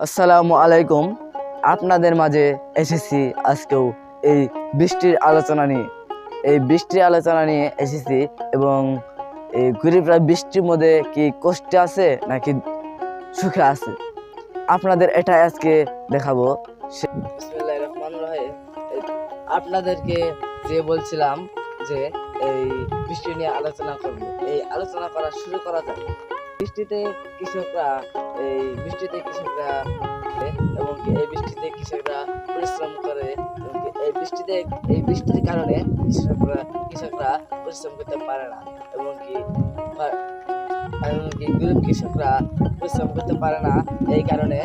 আসসালামু আলাইকুম। আপনাদের মাঝে এসেছি আজকেও এই বৃষ্টির আলোচনা নিয়ে। এই বৃষ্টির আলোচনা নিয়ে এসেছি এবং এই গরিবরা বৃষ্টির মধ্যে কি কষ্টে আছে নাকি সুখে আছে? আপনাদের এটা আজকে দেখাবো। আপনাদেরকে যে বলছিলাম যে এই বৃষ্টি নিয়ে আলোচনা করব। এই আলোচনা করা শুরু করা যাক। বৃষ্টিতে কৃষকরা, এই বৃষ্টিতে কৃষকরা এবং এই বৃষ্টিতে কৃষকরা পরিশ্রম করে এই বৃষ্টিতে, এই বৃষ্টির কারণে কৃষকরা কৃষকরা পরিশ্রম করতে পারে না এবং কি পা- এবং কি গরিব কৃষকরা পরিশ্রম করতে পারে না। এই কারণে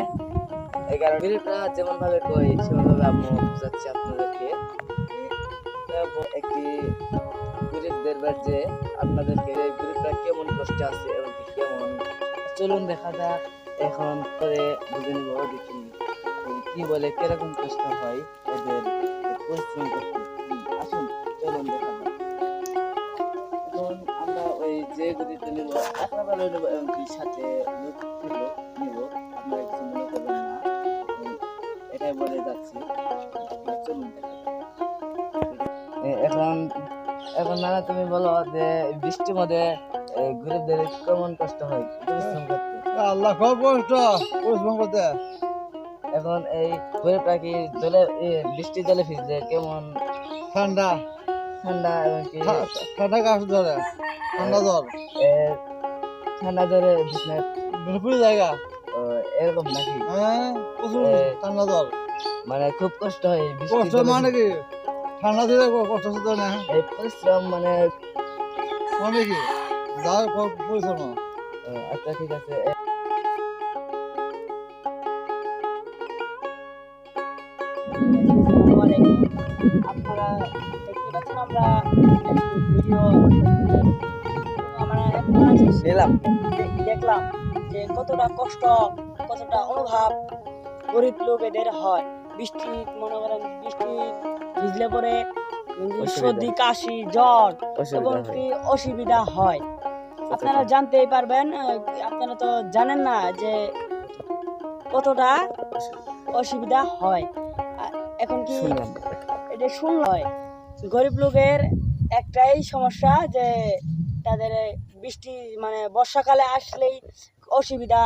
এই কারণে গরিবরা যেমন ভাবে কই সেমন ভাবে আমি বুঝাচ্ছি আপনাদেরকে। একটি গরিবদের বাড়িতে আপনাদেরকে গরিবরা কেমন কষ্টে আছে এবং কেমন। চলুন দেখা যাক এখন করে বুঝে নিব দেখি কি বলে, কীরকম কষ্ট হয় এদের পরিশ্রম করতে। আসুন, চলুন দেখা যাক। এখন আমরা ওই যে গরিবটা নিব ভালো নেব এবং সাথে লোক এখন এখন নানা তুমি বলো যে বৃষ্টির মধ্যে গরিবদের কেমন কষ্ট হয় পরিশ্রম করতে? আল্লাহ খুব কষ্ট পরিশ্রম করতে। এখন এই গরিবটা কি জলে বৃষ্টি জলে ভিজলে কেমন? ঠান্ডা। ঠান্ডা এবং কি? ঠান্ডা কাশ ধরে ঠান্ডা জল এ, ঠান্ডা জলে ভিজলে? বিলকুল জায়গা। এরকম নাকি? হ্যাঁ ঠান্ডা জল মানে খুব কষ্ট হয় কষ্ট মানে কি? ঠান্ডা দিলে কষ্ট হতো না? এই পরিশ্রম মানে মানে কি? যা খুব পরিশ্রম। আচ্ছা ঠিক আছে। আপনারা দেখতে পাচ্ছেন আমরা ভিডিও আমরা এখন আছি নিলাম দেখলাম যে কতটা কষ্ট কতটা অনুভব গরিব লোকেদের হয়। বৃষ্টি মনে করেন বৃষ্টি ভিজলে পরে সর্দি কাশি জ্বর এবং কি অসুবিধা হয়। আপনারা জানতেই পারবেন আপনারা তো জানেন না যে কতটা অসুবিধা হয়। এখন কি এটা শুনল গরিব লোকের একটাই সমস্যা যে তাদের বৃষ্টি মানে বর্ষাকালে আসলেই অসুবিধা